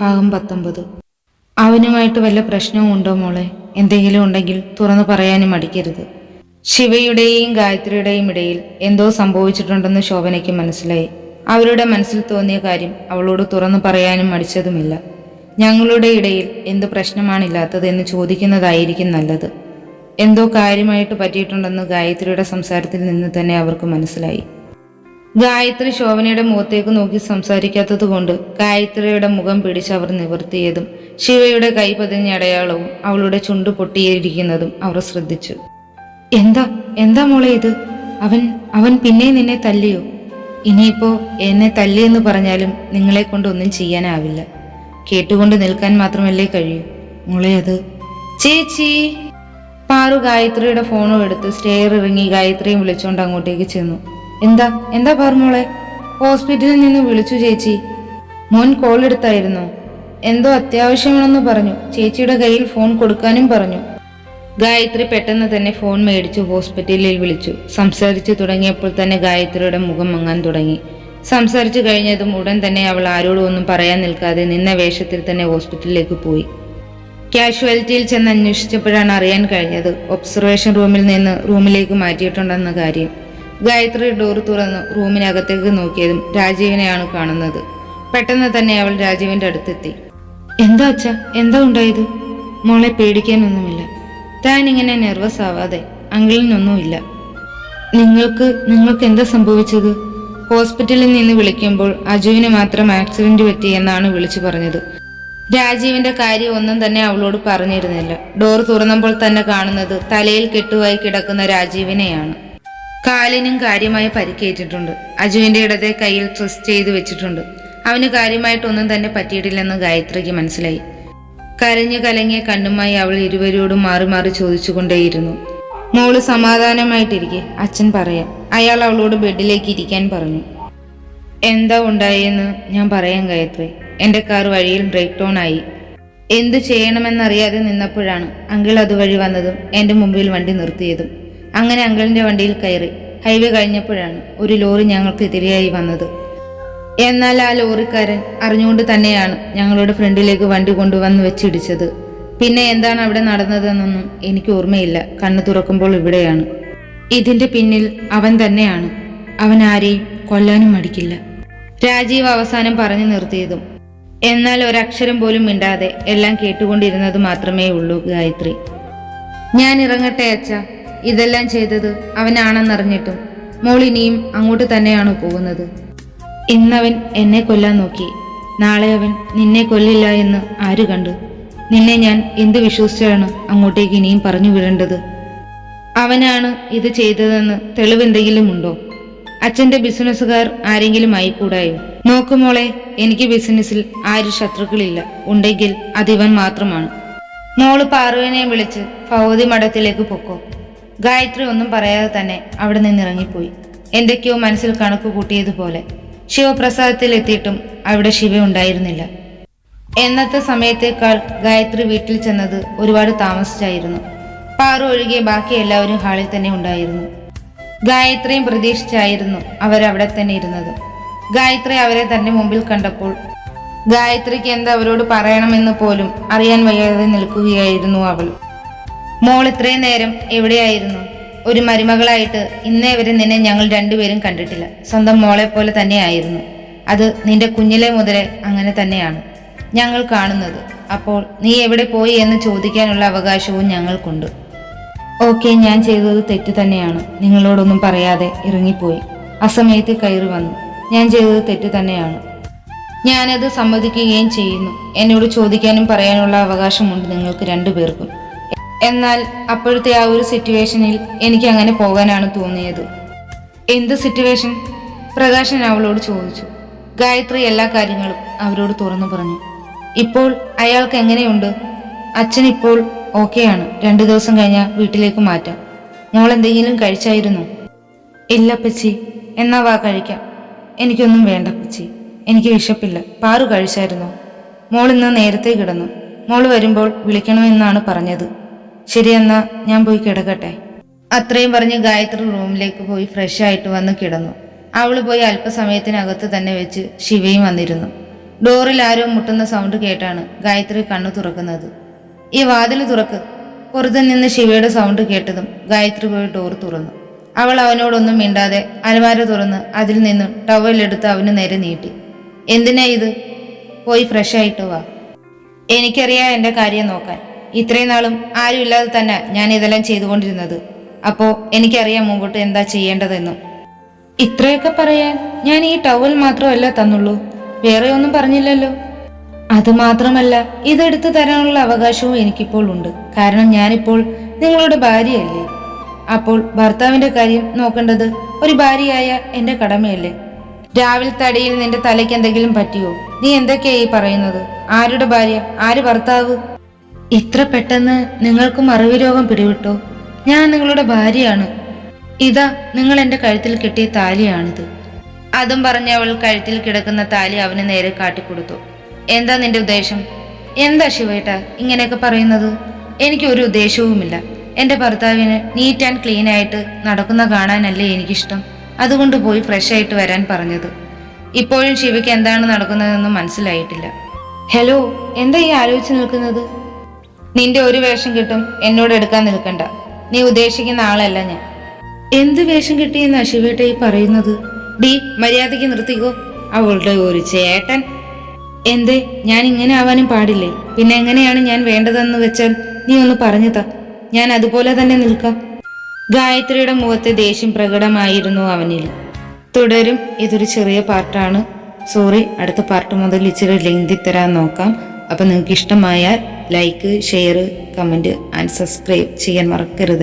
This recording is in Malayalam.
ഭാഗം പത്തൊമ്പത്. അവനുമായിട്ട് വല്ല പ്രശ്നവും ഉണ്ടോ മോളെ? എന്തെങ്കിലും ഉണ്ടെങ്കിൽ തുറന്നു പറയാനും മടിക്കരുത്. ശിവയുടെയും ഗായത്രിയുടെയും ഇടയിൽ എന്തോ സംഭവിച്ചിട്ടുണ്ടെന്ന് ശോഭനയ്ക്ക് മനസ്സിലായി. അവരുടെ മനസ്സിൽ തോന്നിയ കാര്യം അവളോട് തുറന്നു പറയാനും മടിച്ചതുമില്ല. ഞങ്ങളുടെ ഇടയിൽ എന്ത് പ്രശ്നമാണില്ലാത്തത് എന്ന് ചോദിക്കുന്നതായിരിക്കും നല്ലത്. എന്തോ കാര്യമായിട്ട് പറ്റിയിട്ടുണ്ടെന്ന് ഗായത്രിയുടെ സംസാരത്തിൽ നിന്ന് തന്നെ അവർക്ക് മനസ്സിലായി. ഗായത്രി ശോഭനയുടെ മുഖത്തേക്ക് നോക്കി സംസാരിക്കാത്തത് കൊണ്ട് ഗായത്രിയുടെ മുഖം പിടിച്ച് അവർ നിവർത്തിയതും ശിവയുടെ കൈ പതിഞ്ഞ അടയാളവും അവളുടെ ചുണ്ട് പൊട്ടിയിരിക്കുന്നതും അവർ ശ്രദ്ധിച്ചു. എന്താ? എന്താ മോളെ ഇത്? അവൻ അവൻ പിന്നെ നിന്നെ തല്ലിയോ? ഇനിയിപ്പോ എന്നെ തല്ലിയെന്ന് പറഞ്ഞാലും നിങ്ങളെ കൊണ്ട് ഒന്നും ചെയ്യാനാവില്ല. കേട്ടുകൊണ്ട് നിൽക്കാൻ മാത്രമല്ലേ കഴിയൂ. മോളെ അത് ചേച്ചി പാറു ഗായത്രിയുടെ ഫോണും എടുത്ത് സ്റ്റെയർ ഇറങ്ങി ഗായത്രിയും വിളിച്ചുകൊണ്ട് അങ്ങോട്ടേക്ക് ചെന്നു. എന്താ എന്താ പറഞ്ഞോളെ ഹോസ്പിറ്റലിൽ നിന്ന് വിളിച്ചു ചേച്ചി. മോൻ കോൾ എടുത്തായിരുന്നു. എന്തോ അത്യാവശ്യമാണെന്ന് പറഞ്ഞു. ചേച്ചിയുടെ കയ്യിൽ ഫോൺ കൊടുക്കാനും പറഞ്ഞു. ഗായത്രി പെട്ടെന്ന് തന്നെ ഫോൺ മേടിച്ച് ഹോസ്പിറ്റലിൽ വിളിച്ചു. സംസാരിച്ചു തുടങ്ങിയപ്പോൾ തന്നെ ഗായത്രിയുടെ മുഖം മങ്ങാൻ തുടങ്ങി. സംസാരിച്ചു കഴിഞ്ഞതും ഉടൻ തന്നെ അവൾ ആരോടും ഒന്നും പറയാൻ നിൽക്കാതെ നിന്ന വേഷത്തിൽ തന്നെ ഹോസ്പിറ്റലിലേക്ക് പോയി. കാഷ്വാലിറ്റിയിൽ ചെന്ന് അന്വേഷിച്ചപ്പോഴാണ് അറിയാൻ കഴിഞ്ഞത്. ഒബ്സർവേഷൻ റൂമിൽ നിന്ന് റൂമിലേക്ക് മാറ്റിയിട്ടുണ്ടെന്ന കാര്യം. ഗായത്രി ഡോർ തുറന്ന് റൂമിനകത്തേക്ക് നോക്കിയതും രാജീവിനെയാണ് കാണുന്നത്. പെട്ടെന്ന് തന്നെ അവൾ രാജീവിന്റെ അടുത്തെത്തി. എന്താ അച്ഛ? എന്താ ഉണ്ടായത്? മോളെ പേടിക്കാനൊന്നുമില്ല. താൻ ഇങ്ങനെ നെർവസ് ആവാതെ അങ്കിളിനൊന്നുമില്ല. നിങ്ങൾക്ക് നിങ്ങൾക്ക് എന്താ സംഭവിച്ചത്? ഹോസ്പിറ്റലിൽ നിന്ന് വിളിക്കുമ്പോൾ അജുവിന് മാത്രം ആക്സിഡന്റ് പറ്റി എന്നാണ് വിളിച്ചു പറഞ്ഞത്. രാജീവിന്റെ കാര്യം ഒന്നും തന്നെ അവളോട് പറഞ്ഞിരുന്നില്ല. ഡോർ തുറന്നപ്പോൾ തന്നെ കാണുന്നത് തലയിൽ കെട്ടുവായി കിടക്കുന്ന രാജീവിനെയാണ്. കാലിനും കാര്യമായി പരിക്കേറ്റിട്ടുണ്ട്. അജുവിന്റെ ഇടത്തെ കയ്യിൽ ട്രസ്റ്റ് ചെയ്ത് വെച്ചിട്ടുണ്ട്. അവന് കാര്യമായിട്ടൊന്നും തന്നെ പറ്റിയിട്ടില്ലെന്ന് ഗായത്രിക്ക് മനസ്സിലായി. കരഞ്ഞു കലങ്ങിയ കണ്ണുമായി അവൾ ഇരുവരോടും മാറി മാറി ചോദിച്ചുകൊണ്ടേയിരുന്നു. മോൾ സമാധാനമായിട്ടിരിക്കെ അച്ഛൻ പറയാം. അയാൾ അവളോട് ബെഡിലേക്ക് ഇരിക്കാൻ പറഞ്ഞു. എന്താ ഉണ്ടായെന്ന് ഞാൻ പറയാം ഗായത്രി. എന്റെ കാർ വഴിയിൽ ബ്രേക്ക് ഡൗൺ ആയി. എന്തു ചെയ്യണമെന്നറിയാതെ നിന്നപ്പോഴാണ് അങ്കിൾ അതുവഴി വന്നതും എന്റെ മുമ്പിൽ വണ്ടി നിർത്തിയതും. അങ്ങനെ അങ്കിളിന്റെ വണ്ടിയിൽ കയറി. ഹൈവേ കഴിഞ്ഞപ്പോഴാണ് ഒരു ലോറി ഞങ്ങൾക്ക് എതിരെയായി വന്നത്. എന്നാൽ ആ ലോറിക്കാരൻ അറിഞ്ഞുകൊണ്ട് തന്നെയാണ് ഞങ്ങളുടെ ഫ്രണ്ടിലേക്ക് വണ്ടി കൊണ്ടുവന്ന് വെച്ചിടിച്ചത്. പിന്നെ എന്താണ് അവിടെ നടന്നതെന്നൊന്നും എനിക്ക് ഓർമ്മയില്ല. കണ്ണു തുറക്കുമ്പോൾ ഇവിടെയാണ്. ഇതിന്റെ പിന്നിൽ അവൻ തന്നെയാണ്. അവൻ ആരെയും കൊല്ലാനും മടിക്കില്ല. രാജീവ് അവസാനം പറഞ്ഞു നിർത്തിയതും എന്നാൽ ഒരക്ഷരം പോലും മിണ്ടാതെ എല്ലാം കേട്ടുകൊണ്ടിരുന്നത് മാത്രമേ ഉള്ളൂ ഗായത്രി. ഞാൻ ഇറങ്ങട്ടെ അച്ഛ. ഇതെല്ലാം ചെയ്തത് അവനാണെന്നറിഞ്ഞിട്ടും മോൾ ഇനിയും അങ്ങോട്ട് തന്നെയാണ് പോകുന്നത്. ഇന്നവൻ എന്നെ കൊല്ലാൻ നോക്കി. നാളെ അവൻ നിന്നെ കൊല്ലില്ല എന്ന് ആര് കണ്ടു? നിന്നെ ഞാൻ എന്ത് വിശ്വസിച്ചാണ് അങ്ങോട്ടേക്ക് ഇനിയും പറഞ്ഞു വിടേണ്ടത്? അവനാണ് ഇത് ചെയ്തതെന്ന് തെളിവെന്തെങ്കിലും ഉണ്ടോ? അച്ഛന്റെ ബിസിനസ്സുകാർ ആരെങ്കിലും ആയിക്കൂടായോ? നോക്കുമോളെ എനിക്ക് ബിസിനസ്സിൽ ആരും ശത്രുക്കളില്ല. ഉണ്ടെങ്കിൽ അതിവൻ മാത്രമാണ്. മോൾ പാറുവിനെ വിളിച്ച് ഭൗതി മഠത്തിലേക്ക് പൊക്കോ. ഗായത്രി ഒന്നും പറയാതെ തന്നെ അവിടെ നിന്ന് ഇറങ്ങിപ്പോയി. എന്തൊക്കെയോ മനസ്സിൽ കണക്ക് കൂട്ടിയതുപോലെ ശിവപ്രസാദത്തിൽ എത്തിയിട്ടും അവിടെ ശിവ ഉണ്ടായിരുന്നില്ല. എന്നത്തെ സമയത്തേക്കാൾ ഗായത്രി വീട്ടിൽ ചെന്നത് ഒരുപാട് താമസിച്ചായിരുന്നു. പാറു ഒഴികെ ബാക്കി എല്ലാവരും ഹാളിൽ തന്നെ ഉണ്ടായിരുന്നു. ഗായത്രിയും പ്രതീക്ഷിച്ചായിരുന്നു അവരവിടെ തന്നെ ഇരുന്നത്. ഗായത്രി അവരെ തന്റെ മുമ്പിൽ കണ്ടപ്പോൾ ഗായത്രിക്ക് എന്താ അവരോട് പറയണമെന്ന് പോലും അറിയാൻ വയ്യാതെ നിൽക്കുകയായിരുന്നു അവൾ. മോൾ ഇത്രയും നേരം എവിടെയായിരുന്നു? ഒരു മരുമകളായിട്ട് ഇന്നേ വരെ നിന്നെ ഞങ്ങൾ രണ്ടുപേരും കണ്ടിട്ടില്ല. സ്വന്തം മോളെ പോലെ തന്നെയായിരുന്നു. അത് നിന്റെ കുഞ്ഞിലെ മുതലേ അങ്ങനെ തന്നെയാണ്. ഞങ്ങൾ കാണുന്നത്. അപ്പോൾ നീ എവിടെ പോയി എന്ന് ചോദിക്കാനുള്ള അവകാശവും ഞങ്ങൾക്കുണ്ട്. ഓക്കെ ഞാൻ ചെയ്തത് തെറ്റ് തന്നെയാണ്. നിങ്ങളോടൊന്നും പറയാതെ ഇറങ്ങിപ്പോയി. അസമയത്ത് കയറി വന്നു. ഞാൻ ചെയ്തത് തെറ്റ് തന്നെയാണ്. ഞാനത് സമ്മതിക്കുകയും ചെയ്യുന്നു. എന്നോട് ചോദിക്കാനും പറയാനുള്ള അവകാശമുണ്ട് നിങ്ങൾക്ക് രണ്ടുപേർക്കും. എന്നാൽ അപ്പോഴത്തെ ആ ഒരു സിറ്റുവേഷനിൽ എനിക്ക് അങ്ങനെ പോകാനാണ് തോന്നിയത്. എന്ത് സിറ്റുവേഷൻ പ്രകാശൻ അവളോട് ചോദിച്ചു. ഗായത്രി എല്ലാ കാര്യങ്ങളും അവരോട് തുറന്നു പറഞ്ഞു. ഇപ്പോൾ അയാൾക്ക് എങ്ങനെയുണ്ട്? അച്ഛൻ ഇപ്പോൾ ഓക്കെയാണ്. രണ്ടു ദിവസം കഴിഞ്ഞാൽ വീട്ടിലേക്ക് മാറ്റാം. മോൾ എന്തെങ്കിലും കഴിച്ചായിരുന്നു? ഇല്ല പച്ചി എന്നാ വാ കഴിക്കാം. എനിക്കൊന്നും വേണ്ട പച്ചി എനിക്ക് വിശപ്പില്ല. പാറു കഴിച്ചായിരുന്നു? മോൾ ഇന്ന് നേരത്തെ കിടന്നു. മോൾ വരുമ്പോൾ വിളിക്കണമെന്നാണ് പറഞ്ഞത്. ശരി എന്നാ ഞാൻ പോയി കിടക്കട്ടെ. അത്രയും പറഞ്ഞ് ഗായത്രി റൂമിലേക്ക് പോയി ഫ്രഷ് ആയിട്ട് വന്ന് കിടന്നു. അവൾ പോയി അല്പസമയത്തിനകത്ത് തന്നെ വെച്ച് ശിവയും വന്നിരുന്നു. ഡോറിൽ ആരോ മുട്ടുന്ന സൗണ്ട് കേട്ടാണ് ഗായത്രി കണ്ണു തുറക്കുന്നത്. ഈ വാതിൽ തുറക്ക്. പുറത്തു നിന്ന് ശിവയുടെ സൗണ്ട് കേട്ടതും ഗായത്രി പോയി ഡോർ തുറന്നു. അവൾ അവനോടൊന്നും മിണ്ടാതെ അലമാര തുറന്ന് അതിൽ നിന്നും ടവലെടുത്ത് അവന് നേരെ നീട്ടി. എന്തിനാ ഇത്? പോയി ഫ്രഷ് ആയിട്ട് വാ. എനിക്കറിയാം എന്റെ കാര്യം നോക്കാൻ. ഇത്രയും നാളും ആരും ഇല്ലാതെ തന്നെ ഞാൻ ഇതെല്ലാം ചെയ്തുകൊണ്ടിരുന്നത്. അപ്പോ എനിക്കറിയാം മുമ്പോട്ട് എന്താ ചെയ്യേണ്ടതെന്നും. ഇത്രയൊക്കെ പറയാൻ ഞാൻ ഈ ടവൽ മാത്രമല്ല തന്നുള്ളൂ. വേറെ ഒന്നും പറഞ്ഞില്ലല്ലോ. അത് മാത്രമല്ല ഇതെടുത്തു തരാനുള്ള അവകാശവും എനിക്കിപ്പോൾ ഉണ്ട്. കാരണം ഞാനിപ്പോൾ നിങ്ങളുടെ ഭാര്യയല്ലേ. അപ്പോൾ ഭർത്താവിന്റെ കാര്യം നോക്കേണ്ടത് ഒരു ഭാര്യയായ എന്റെ കടമയല്ലേ. രാവിലെ തടിയിൽ നിന്റെ തലയ്ക്ക് എന്തെങ്കിലും പറ്റിയോ? നീ എന്തൊക്കെയാ ഈ പറയുന്നത്? ആരുടെ ഭാര്യ? ആര് ഭർത്താവ്? ഇത്ര പെട്ടെന്ന് നിങ്ങൾക്ക് മറവി രോഗം പിടിവിട്ടോ? ഞാൻ നിങ്ങളുടെ ഭാര്യയാണ്. ഇതാ നിങ്ങൾ എന്റെ കഴുത്തിൽ കെട്ടിയ താലിയാണിത്. അതും പറഞ്ഞ് അവൾ കഴുത്തിൽ കിടക്കുന്ന താലി അവന് നേരെ കാട്ടിക്കൊടുത്തു. എന്താ നിന്റെ ഉദ്ദേശം? എന്താ ശിവേട്ട ഇങ്ങനെയൊക്കെ പറയുന്നത്? എനിക്ക് ഒരു ഉദ്ദേശവുമില്ല. എന്റെ ഭർത്താവിന് നീറ്റ് ആൻഡ് ക്ലീൻ ആയിട്ട് നടക്കുന്ന കാണാനല്ലേ എനിക്കിഷ്ടം. അതുകൊണ്ട് പോയി ഫ്രഷ് ആയിട്ട് വരാൻ പറഞ്ഞത്. ഇപ്പോഴും ശിവയ്ക്ക് എന്താണ് നടക്കുന്നതെന്നും മനസ്സിലായിട്ടില്ല. ഹലോ എന്താ ഈ ആലോചിച്ച് നിൽക്കുന്നത്? നിന്റെ ഒരു വേഷം കിട്ടും എന്നോട് എടുക്കാൻ നിൽക്കണ്ട. നീ ഉദ്ദേശിക്കുന്ന ആളല്ല ഞാൻ. എന്ത് വേഷം കിട്ടിയെന്നാ ശിവേട്ട ഈ പറയുന്നത്? ഡി മര്യാദയ്ക്ക് നിർത്തിക്കോ. അവളുടെ ഒരു ചേട്ടൻ. എന്തേ ഞാൻ ഇങ്ങനെ ആവാനും പാടില്ലേ? പിന്നെ എങ്ങനെയാണ് ഞാൻ വേണ്ടതെന്ന് വെച്ചാൽ നീ ഒന്ന് പറഞ്ഞു താ. ഞാൻ അതുപോലെ തന്നെ നിൽക്കാം. ഗായത്രിയുടെ മുഖത്തെ ദേഷ്യം പ്രകടമായിരുന്നു അവനിൽ. തുടരും ഇതൊരു ചെറിയ പാർട്ടാണ് സോറി അടുത്ത പാർട്ട് മുതൽ ഇച്ചിരി ലെങ്തി തരാൻ നോക്കാം. അപ്പം നിങ്ങൾക്ക് ഇഷ്ടമായാൽ like share comment and subscribe ചെയ്യാൻ മറക്കരുത്.